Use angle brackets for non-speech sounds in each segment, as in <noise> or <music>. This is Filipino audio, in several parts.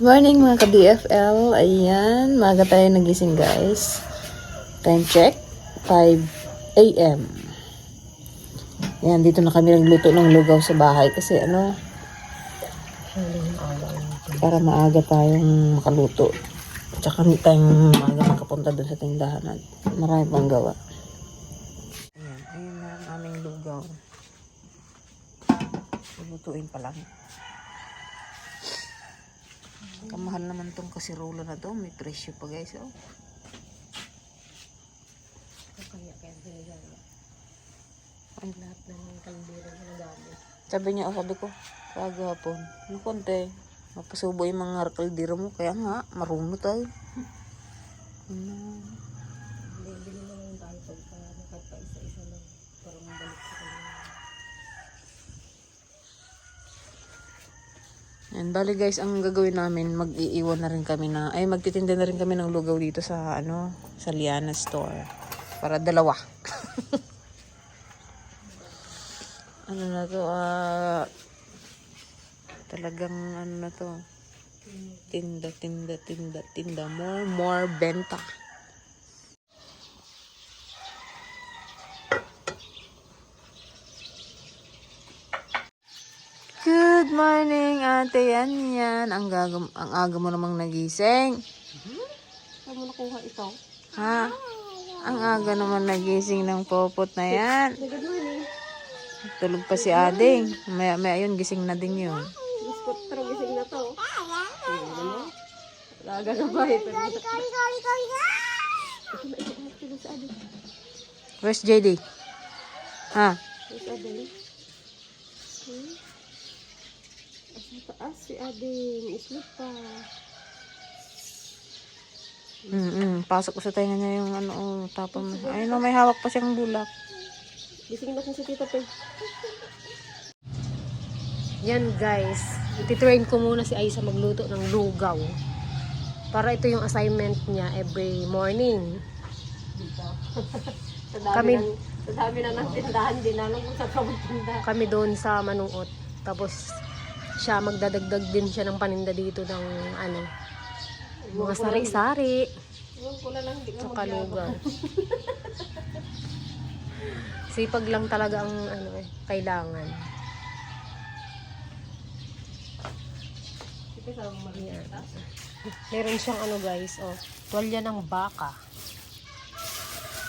Morning mga ka-DFL. Ayan, maga tayo nagising guys. Time check, 5 a.m. Ayan, dito na kami nagluto ng lugaw sa bahay kasi ano, para maaga tayong makaluto. Tsaka hindi tayong maaga makapunta dun sa tindahan marami pang gawa. Ayan, ayan na ang aming lugaw. Lutuin pa lang. Kamahal naman tong kasirola na to. May presyo pa guys. Oh. Ang lahat ng kaldero na gamit. Sabi niya, oh, sabi ko, kagahapon, yung konti, mapasubo yung mga kaldero mo. Kaya nga, marunong tayo. <laughs> Ano, Hindi, bili na lang tayo pagka kahit pa isa-isa lang. Para mabalik sa kanila. Yan, bali guys, ang gagawin namin, mag-iiwan na rin kami na, ay magtitinda na rin kami ng lugaw dito sa, ano, sa Liana Store. Para dalawa. <laughs> ano na to, ah, talagang, ano na to, tinda, tinda, tinda, tinda, more, more benta. Good morning, Ate Yan yan. Ang, gaga, ang aga mo namang nagising. Saan mo nakuha ito? Ha? Ang aga naman nagising ng popot na yan. Tulog pa si Ading. Maya, maya yun, gising na din yun. Biskot, pero gising na to. Laga na ba adin. Where's JD? Ha? Ito sa adin. Hmm? Asa taas si adin. Islip pa. Mm-mm. Pasok ko sa tainga niya yung ano, oh, tapon. Ayun na, may hawak pa siyang bulak. Gising na kung si Tita Pe. Yan guys, ititrain ko muna si Aisa magluto ng lugaw. Para ito yung assignment niya every morning. <laughs> Kami, Sa dami na ng tindahan, di na alam kung ka magtinda. kami doon sa Manuot. Tapos siya magdadagdag din siya ng paninda dito ng ano, mga sari-sari. Tsaka lugaw. <laughs> Sipag lang talaga ang ano eh, kailangan. Yan. Meron siyang ano guys, oh, tuwalya ng baka.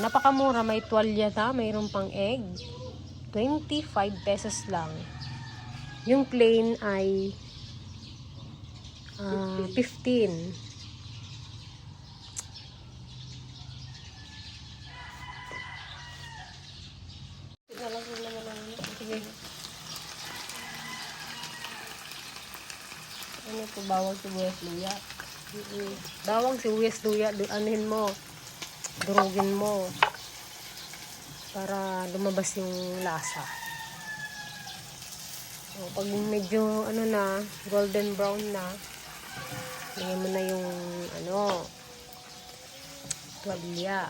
Napakamura, may tuwalya na, mayroon pang egg. 25 pesos lang. Yung plain ay ah, 15. Sige. Ano ito, bawang sibuyas luya? Bawang sibuyas luya, anuhin mo, durugin mo. Para lumabas yung lasa. O, pag medyo ano na, golden brown na, lagyan mo na yung ano, tuwalya.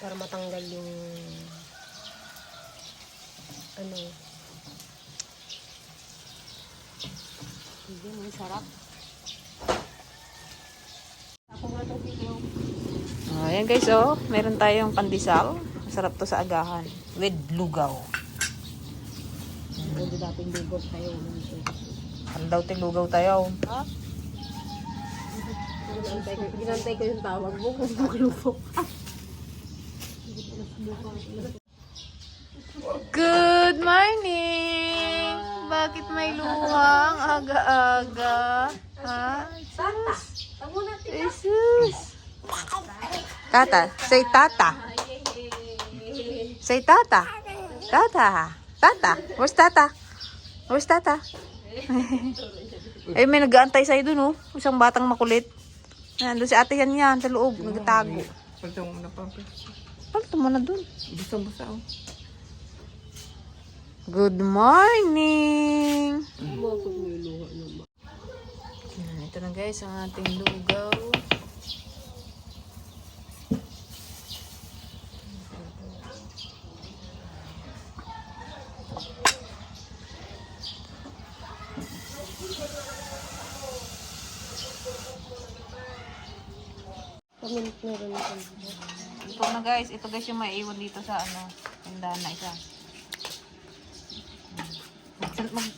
Para matanggal yung ano. Hindi, may sarap. Ako nga itong video. Oh, ayan guys, oh. Meron tayong pandesal. Masarap to sa agahan. With lugaw. Hindi dating lugod tayo. Ano daw lugaw tayo? Ha? Ginantay ko, ginantay ko yung tawag mo kung maglupok. Good morning! Bakit may luhang aga-aga? Ha? Jesus! Jesus! Tata, say tata. Say tata. Tata. Tata. Where's tata? Where's tata? <laughs> eh, may nag-aantay sa'yo dun, oh. Isang batang makulit. Nandun si ate yan yan, sa loob, nagtago. Palto mo na pa. Palto mo na dun. Busa-busa oh. Good morning! Yan, ito na guys ang ating lugaw. Meron na Ito na guys, ito guys yung maiiwan dito sa ano, tindahan na isa. Mag, mag,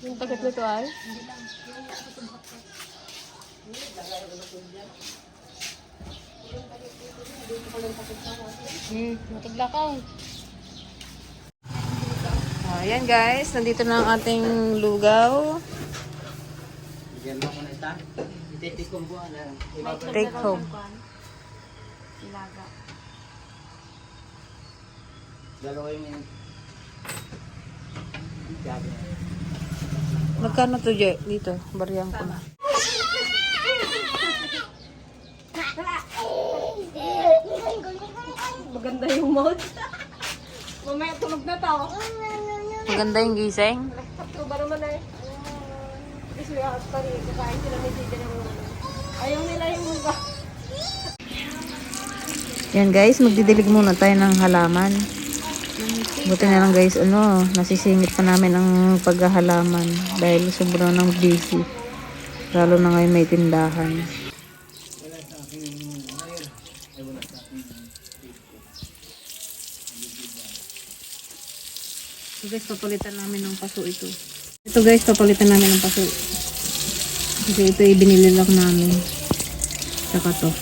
Yung packet nito ay? Hmm, matiglakaw. oh, ayan guys, nandito na ang ating lugaw. Bigyan mo ko na ita. Ititikong buwan na. Take home. Dalawa yung Sabi. Magkano to, Je? Dito, bariyang ko na. Maganda yung mode. Mamaya tulog na to. Maganda yung gising. Ito ba naman eh? Kasi actually, kakain sila ni Tita ng Ayaw nila yung mga. Yan guys, magdidilig muna tayo ng halaman. Buti na lang guys, ano, nasisingit pa namin ang paghahalaman dahil sobrang nang busy. Lalo na ngayon may tindahan. So guys, papalitan namin ng paso ito. Ito guys, papalitan namin ng paso. Kasi ito ibinili lang namin. Saka to.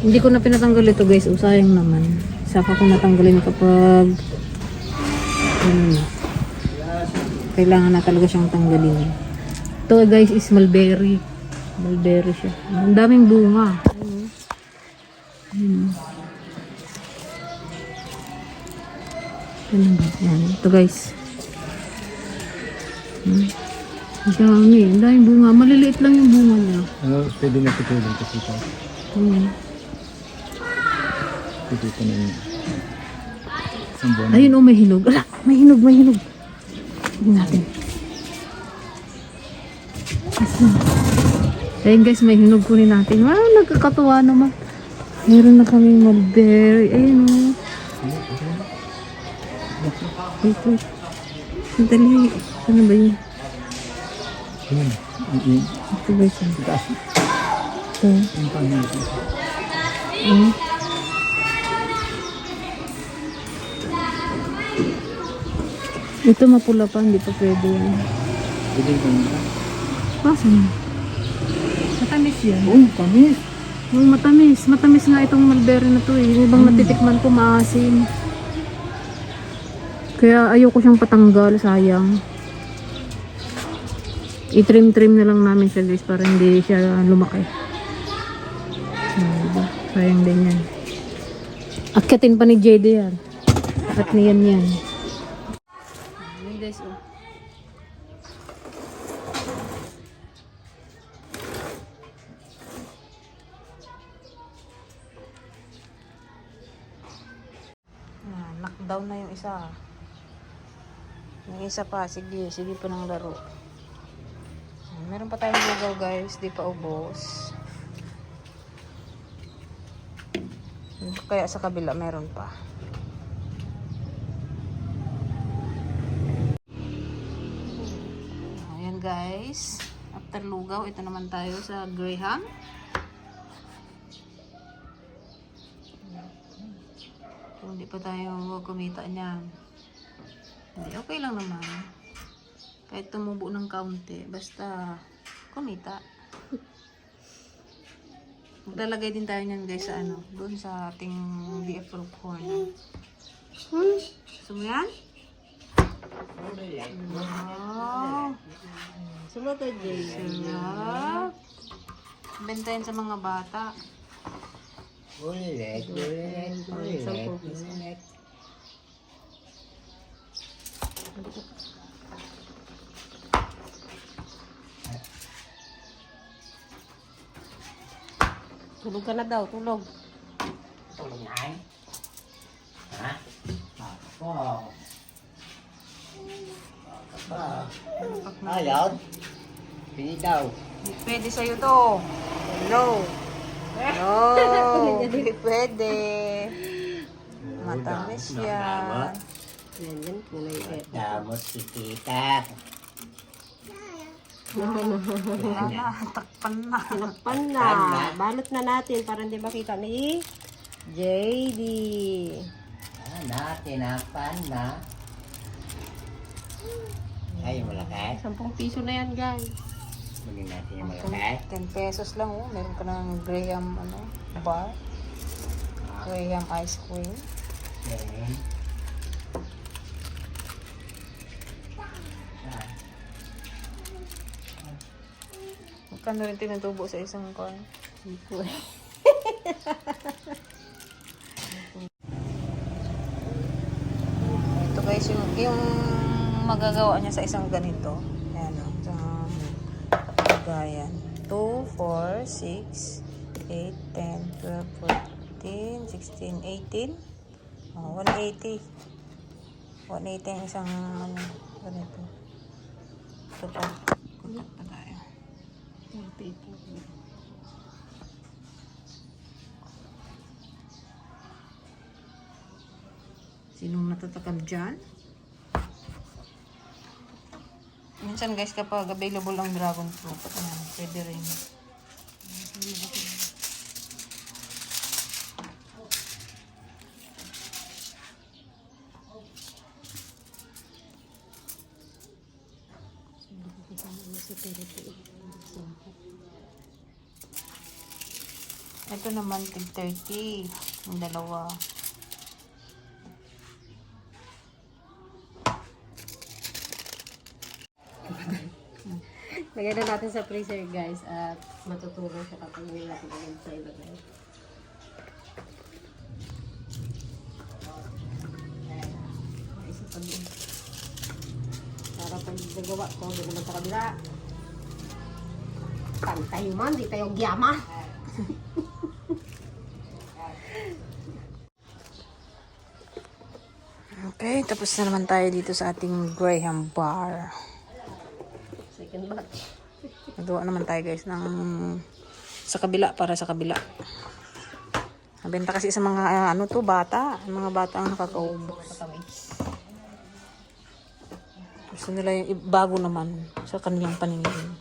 Hindi ko na pinatanggal ito guys. O sayang naman. Saka ko natanggalin kapag ano na. Kailangan na talaga siyang tanggalin. Ito guys is mulberry. Mulberry siya. Ang daming bunga. Ayun. Ayun. Ayun. Yan. Ito guys. Hmm. Ang dami. Ang daming bunga. Maliliit lang yung bunga niya. Ano, pwede na pitulong kasi ito. Hmm. Pwede ko na buwan. Ayun oh, may hinog. Ala, may hinog, may hinog. Tignan natin. <laughs> Ayun guys, may hinog kunin natin. Wow, nagkakatuwa naman. Meron na kaming mulberry. Ayun oh. Wait, wait. Sandali. Ano ba yun? Ito taas. Ito. Pangit. Hmm? Ito mapula pa, hindi pa pwede yan. Pwede ko na. Asan? Matamis yan. Oh, pangit. Yung matamis. Matamis nga itong mulberry na to eh. Yung ibang natitikman ko maasim. Kaya ayoko siyang patanggal. Sayang. I-trim-trim na lang namin siya guys para hindi siya lumaki. Diba? Sayang din yan. Akyatin pa ni JD yan. At niyan yan. Yan guys oh. Knockdown na yung isa. Yung isa pa, sige, sige pa ng laro. Meron pa tayong lugaw guys, di pa ubos. Kaya sa kabila meron pa. Ayan guys. After lugaw, ito naman tayo sa Graham. Kung hindi pa tayo kumita niyan. Hindi, okay lang naman. Kahit tumubo ng kaunti, basta kumita. Maglalagay din tayo niyan guys sa ano, doon sa ating BF Group corner. Gusto mo yan? Wow! Sarap! Benta yan sa mga bata. Ulit, ulit, ulit, ulit. Tulog ka na daw, tulog. Tulong na ay. Ha? Ako. Ako. Ayaw. Pili daw. Pwede sa'yo to. No. No. <laughs> Hindi pwede. Matamis yan. Yan, yan. Kulay red. Damos si tita. Takpan na. Tinakpan na. Balot na natin para hindi makita ni JD. Ah, na, tinapan na. Ay, malaki. 10 piso na yan, guys. Bili natin yung malaki. 10 pesos lang oh. Meron ka ng Graham ano, bar. Graham ice cream. Yan. Ah, Magkano rin tinutubo sa isang corn? <laughs> Ito guys, yung, yung magagawa niya sa isang ganito. Ayan o. Isang gayan. 2, 4, 6, 8, 10, 12, 14, 16, 18. Oh, 180. 180 ang isang ano, ganito. Ito pa. Kutak pa tayo. Sinong natatakam dyan? Minsan guys, kapag available ang dragon fruit, ayan, pwede rin. Ito naman, tig 30. Yung dalawa. Lagyan na natin sa freezer, guys. At matutulong siya kapag hindi natin lagyan sa ilagay. Isa pa din. Para pag nagawa ko, doon naman sa kabila. Pantay man, di tayo gyama. <laughs> Okay, tapos na naman tayo dito sa ating Graham Bar. Second batch. Nagawa naman tayo guys ng sa kabila para sa kabila. Nabenta kasi sa mga ah, ano to bata, mga bata ang nakakaubos. Gusto nila yung bago naman sa kanilang paningin.